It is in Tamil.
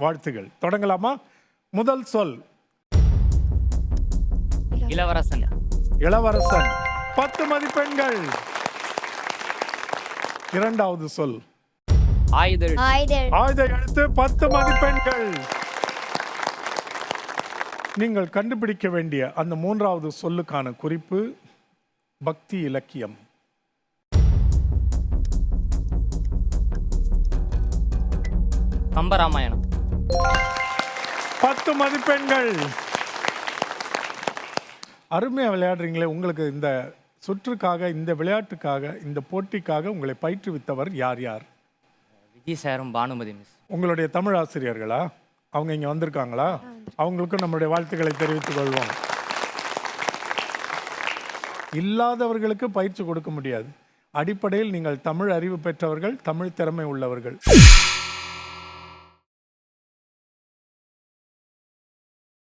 வாழ்த்துகள். தொடங்கலாமா? முதல் சொல். இளவரசன். இளவரசன். பத்து மதிப்பெண்கள். இரண்டாவது சொல். ஆயுத ஆயுத எழுத்து பத்து மதிப்பெண்கள். நீங்கள் கண்டுபிடிக்க வேண்டிய அந்த மூன்றாவது சொல்லுக்கான குறிப்பு பக்தி இலக்கியம். கம்பராமாயணம். பத்து மதிப்பெண்கள். அருமையா விளையாடுறீங்களே உங்களுக்கு இந்த சுற்றுக்காக இந்த விளையாட்டுக்காக இந்த போட்டிக்காக உங்களை பயிற்றுவித்தவர் யார் யார்? விஜய் சாரும் பானுமதி மிஸ் உங்களுடைய தமிழ் ஆசிரியர்களா? அவங்க இங்க வந்திருக்காங்களா? அவங்களுக்கும் நம்மளுடைய வாழ்த்துக்களை தெரிவித்துக் கொள்வோம். இல்லாதவர்களுக்கு பயிற்சி கொடுக்க முடியாது. அடிப்படையில் நீங்கள் தமிழ் அறிவு பெற்றவர்கள் தமிழ் திறமை உள்ளவர்கள்.